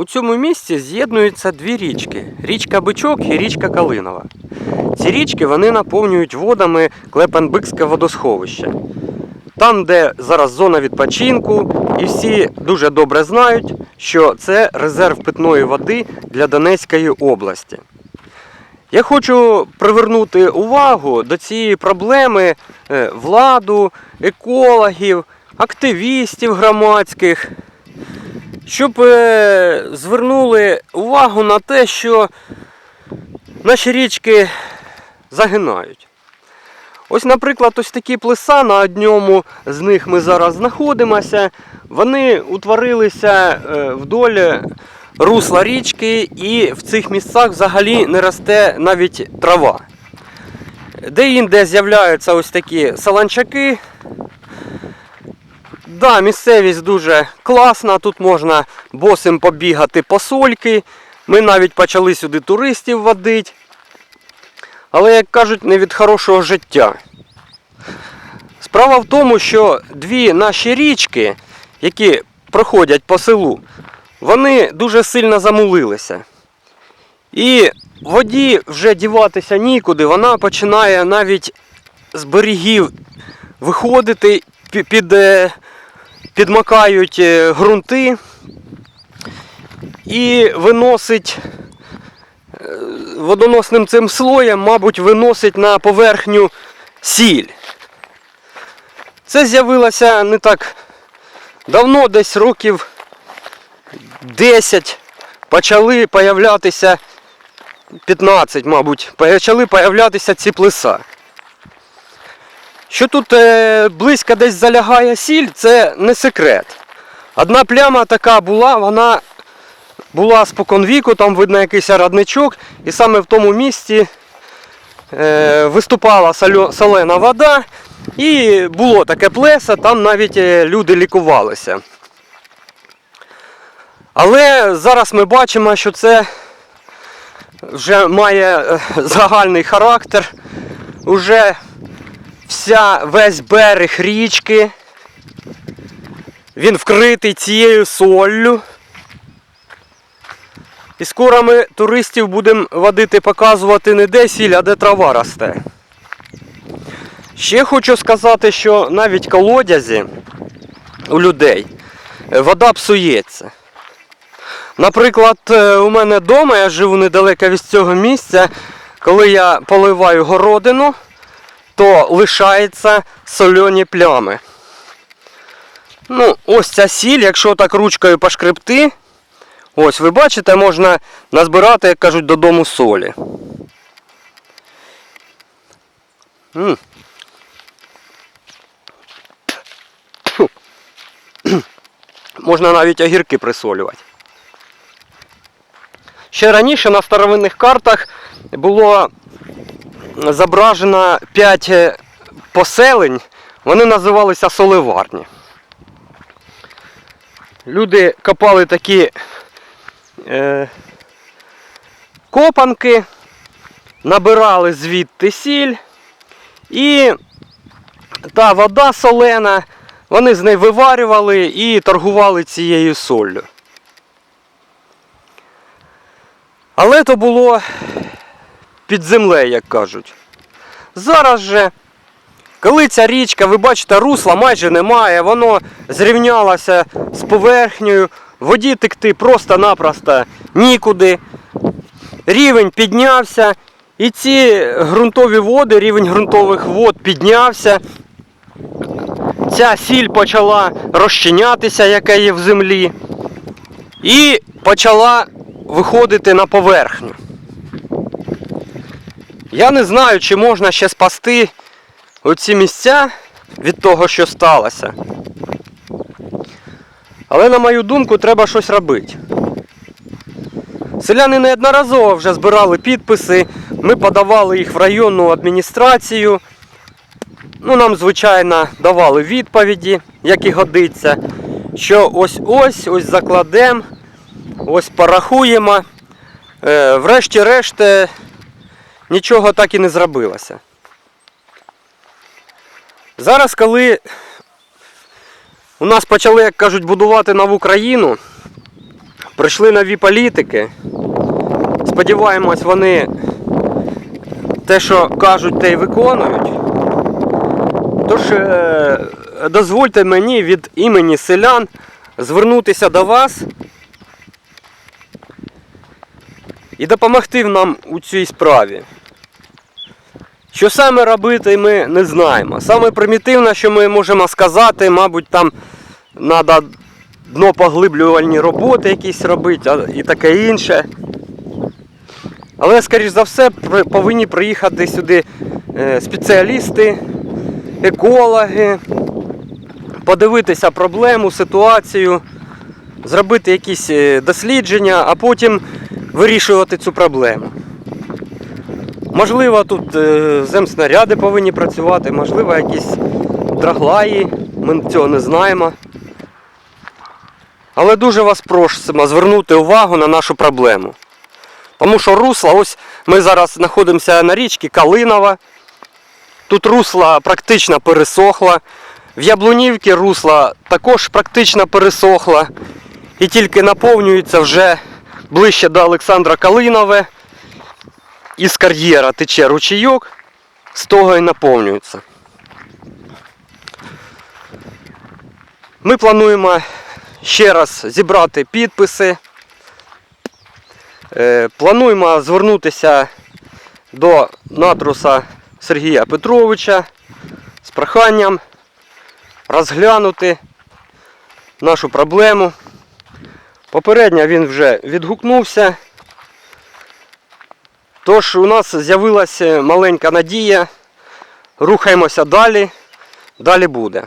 У цьому місці з'єднуються дві річки річка Бичок і річка Калинова. Ці річки вони наповнюють водами Клепенбикське водосховище. Там, де зараз зона відпочинку, і всі дуже добре знають, що це резерв питної води для Донецької області. Я хочу привернути увагу до цієї проблеми е, владу, екологів, активістів громадських, щоб е, звернули увагу на те, що наші річки загинають. Ось, наприклад, ось такі плеса на одному з них ми зараз знаходимося. Вони утворилися е, вдоль русла річки, і в цих місцях взагалі не росте навіть трава. Де-інде з'являються ось такі саланчаки. Да, місцевість дуже класна, тут можна босим побігати по сольки. Ми навіть почали сюди туристів водити. Але, як кажуть, не від хорошого життя. Справа в тому, що дві наші річки, які проходять по селу, вони дуже сильно замулилися. І воді вже діватися нікуди, вона починає навіть з берегів виходити, пі- під, е, підмакають е, ґрунти і виносить е, водоносним цим слоєм, мабуть, виносить на поверхню сіль. Це з'явилося не так давно, десь років 10 почали появлятися 15, мабуть, почали появлятися ці плеса. Що тут е, близько десь залягає сіль, це не секрет. Одна пляма така була, вона була споконвіку, там видно якийсь родничок, і саме в тому місці е, виступала солена вода, і було таке плесо, там навіть е, люди лікувалися. Але зараз ми бачимо, що це вже має загальний характер. Уже вся, весь берег річки. Він вкритий цією соллю. І скоро ми туристів будемо водити, показувати не де сіль, а де трава росте. Ще хочу сказати, що навіть колодязі у людей е, вода псується. Наприклад, е, у мене вдома, я живу недалеко від цього місця, коли я поливаю городину, то лишаються сольоні плями. Ну, ось ця сіль, якщо так ручкою пошкребти, ось ви бачите, можна назбирати, як кажуть, додому солі. М. Фу. Можна навіть огірки присолювати. Ще раніше на старовинних картах було зображено 5 поселень, вони називалися соливарні. Люди копали такі е, копанки, набирали звідти сіль і та вода солена, вони з неї виварювали і торгували цією соллю. Але то було під землею, як кажуть. Зараз же, коли ця річка, ви бачите, русла майже немає, воно зрівнялося з поверхнею, воді текти просто-напросто нікуди. Рівень піднявся, і ці ґрунтові води, рівень ґрунтових вод піднявся. Ця сіль почала розчинятися, яка є в землі, і почала виходити на поверхню. Я не знаю, чи можна ще спасти оці місця від того, що сталося. Але на мою думку, треба щось робити. Селяни неодноразово вже збирали підписи, ми подавали їх в районну адміністрацію. Ну, нам, звичайно, давали відповіді, як і годиться, що ось-ось, ось закладемо, ось порахуємо. Е, врешті-решт, е, нічого так і не зробилося. Зараз, коли у нас почали, як кажуть, будувати нову країну, Прийшли нові політики. Сподіваємось, вони те, що кажуть, те й виконують. Тож е, дозвольте мені від імені селян звернутися до вас і допомогти нам у цій справі. Що саме робити, ми не знаємо. Саме примітивне, що ми можемо сказати, мабуть, там треба днопоглиблювальні роботи якісь робити і таке інше. Але, скоріш за все, повинні приїхати сюди е, спеціалісти, екологи, подивитися проблему, ситуацію, зробити якісь е, дослідження, а потім вирішувати цю проблему. Можливо, тут е, земснаряди повинні працювати, можливо, якісь драглаї, ми цього не знаємо. Але дуже вас просимо звернути увагу на нашу проблему. Тому що русла, ось ми зараз знаходимося на річці Калинова. Тут русла практично пересохла. В Яблунівці русла також практично пересохла. І тільки наповнюється вже ближче до Олександра Калинове. Із кар'єра тече ручійок, того і наповнюється. Ми плануємо ще раз зібрати підписи. Е, Плануємо звернутися до натруса Сергія Петровича з проханням розглянути нашу проблему. Попередньо він вже відгукнувся. Тож у нас з'явилася маленька надія. Рухаємося далі. Далі буде.